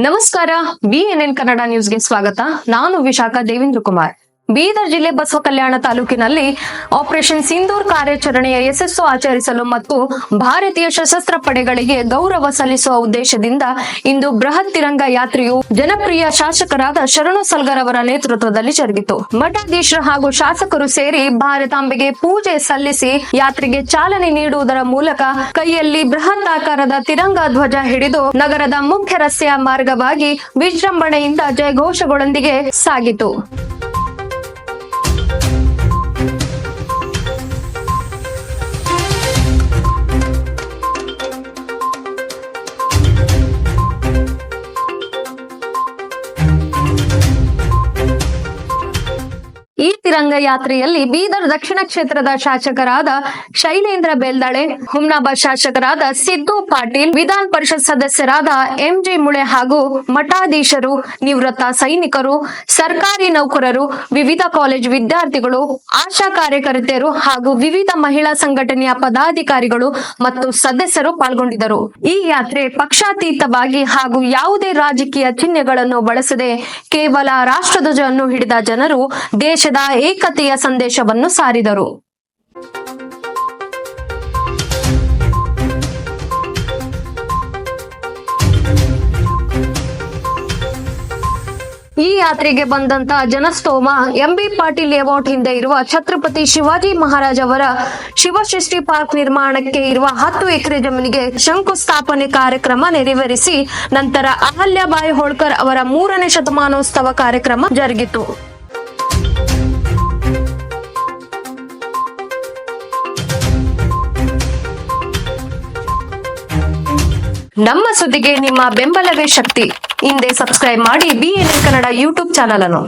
ನಮಸ್ಕಾರ ಬಿಎನ್ಎನ್ ಕನ್ನಡ ನ್ಯೂಸ್ಗೆ ಸ್ವಾಗತ ನಾನು ವಿಶಾಖ ದೇವೇಂದ್ರ ಕುಮಾರ್ ಬೀದರ್ ಜಿಲ್ಲೆ ಬಸವ ಕಲ್ಯಾಣ ತಾಲೂಕಿನಲ್ಲಿ ಆಪರೇಷನ್ ಸಿಂಧೂರ್ ಕಾರ್ಯಾಚರಣೆಯ ಯಶಸ್ಸು ಆಚರಿಸಲು ಮತ್ತು ಭಾರತೀಯ ಸಶಸ್ತ್ರ ಪಡೆಗಳಿಗೆ ಗೌರವ ಸಲ್ಲಿಸುವ ಉದ್ದೇಶದಿಂದ ಇಂದು ಬೃಹತ್ ತಿರಂಗ ಯಾತ್ರೆಯು ಜನಪ್ರಿಯ ಶಾಸಕರಾದ ಶರಣು ಸಲ್ಗರ್ ಅವರ ನೇತೃತ್ವದಲ್ಲಿ ಜರುಗಿತು. ಮಠಾಧೀಶರು ಹಾಗೂ ಶಾಸಕರು ಸೇರಿ ಭಾರತಾಂಬೆಗೆ ಪೂಜೆ ಸಲ್ಲಿಸಿ ಯಾತ್ರೆಗೆ ಚಾಲನೆ ನೀಡುವುದರ ಮೂಲಕ ಕೈಯಲ್ಲಿ ಬೃಹತ್ ಆಕಾರದ ತಿರಂಗ ಧ್ವಜ ಹಿಡಿದು ನಗರದ ಮುಖ್ಯ ರಸ್ತೆಯ ಮಾರ್ಗವಾಗಿ ವಿಜೃಂಭಣೆಯಿಂದ ಜಯಘೋಷಗಳೊಂದಿಗೆ ಸಾಗಿತು. ಯಾತ್ರೆಯಲ್ಲಿ ಬೀದರ್ ದಕ್ಷಿಣ ಕ್ಷೇತ್ರದ ಶಾಸಕರಾದ ಶೈಲೇಂದ್ರ ಬೆಲ್ದಾಳೆ, ಹುಮ್ನಾಬಾದ್ ಶಾಸಕರಾದ ಸಿದ್ದು ಪಾಟೀಲ್, ವಿಧಾನ ಪರಿಷತ್ ಸದಸ್ಯರಾದ ಎಂಜೆ ಮುಳೆ ಹಾಗೂ ಮಠಾಧೀಶರು, ನಿವೃತ್ತ ಸೈನಿಕರು, ಸರ್ಕಾರಿ ನೌಕರರು, ವಿವಿಧ ಕಾಲೇಜ್ ವಿದ್ಯಾರ್ಥಿಗಳು, ಆಶಾ ಕಾರ್ಯಕರ್ತೆಯರು ಹಾಗೂ ವಿವಿಧ ಮಹಿಳಾ ಸಂಘಟನೆಯ ಪದಾಧಿಕಾರಿಗಳು ಮತ್ತು ಸದಸ್ಯರು ಪಾಲ್ಗೊಂಡಿದ್ದರು. ಈ ಯಾತ್ರೆ ಪಕ್ಷಾತೀತವಾಗಿ ಹಾಗೂ ಯಾವುದೇ ರಾಜಕೀಯ ಚಿಹ್ನೆಗಳನ್ನು ಬಳಸದೆ ಕೇವಲ ರಾಷ್ಟ್ರಧ್ವಜವನ್ನು ಹಿಡಿದ ಜನರು ದೇಶದ ಏಕತೆಯ ಸಂದೇಶವನ್ನು ಸಾರಿದರು. ಈ ಯಾತ್ರೆಗೆ ಬಂದಂತಹ ಜನಸ್ತೋಮ ಎಂಬಿ ಪಾಟೀಲ್ ಲೇಔಟ್ ಹಿಂದೆ ಇರುವ ಛತ್ರಪತಿ ಶಿವಾಜಿ ಮಹಾರಾಜ್ ಅವರ ಶಿವಸೃಷ್ಟಿ ಪಾರ್ಕ್ ನಿರ್ಮಾಣಕ್ಕೆ ಇರುವ ಹತ್ತು ಎಕರೆ ಜಮೀನಿಗೆ ಶಂಕುಸ್ಥಾಪನೆ ಕಾರ್ಯಕ್ರಮ ನೆರವೇರಿಸಿ, ನಂತರ ಅಹಲ್ಯಾಬಾಯಿ ಹೋಳ್ಕರ್ ಅವರ ಮೂರನೇ ಶತಮಾನೋತ್ಸವ ಕಾರ್ಯಕ್ರಮ ಜರುಗಿತು. ನಮ್ಮ ಸುದ್ದಿಗೆ ನಿಮ್ಮ ಬೆಂಬಲವೇ ಶಕ್ತಿ. ಹಿಂದೆ ಸಬ್ಸ್ಕ್ರೈಬ್ ಮಾಡಿ ಬಿಎನ್ಎನ್ ಕನ್ನಡ ಯೂಟ್ಯೂಬ್ ಚಾನಲ್ ಅನ್ನು.